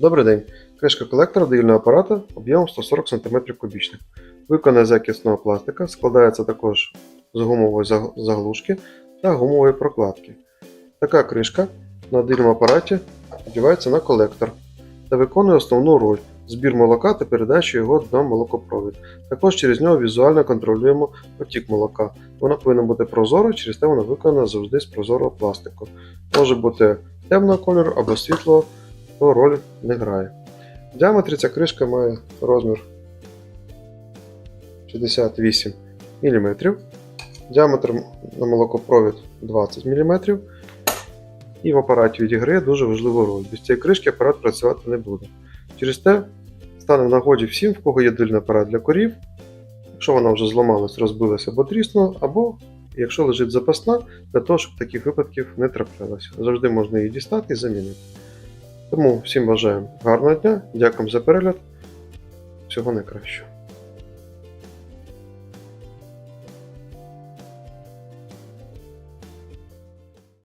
Добрий день. Кришка колектора доїльного апарата об'ємом 140 см кубічних. Виконана з якісного пластика, складається також з гумової заглушки та гумової прокладки. Така кришка на доїльному апараті одягається на колектор та виконує основну роль збір молока та передачу його на молокопровід. Також через нього візуально контролюємо потік молока. Вона повинна бути прозорою, через те вона виконана завжди з прозорого пластику. Може бути темного кольору або світлого, то роль не грає. В діаметрі ця кришка має розмір 68 мм. Діаметр на молокопровід 20 мм. І в апараті відіграє дуже важливу роль. Без цієї кришки апарат працювати не буде. Через те стане в нагоді всім, в кого є дильний апарат для корів. Якщо вона вже зламалась, розбилася або тріснула, або якщо лежить запасна, для того, щоб таких випадків не траплялося. Завжди можна її дістати і замінити. Тому всім бажаємо гарного дня, дякуємо за перегляд. Всього найкращого.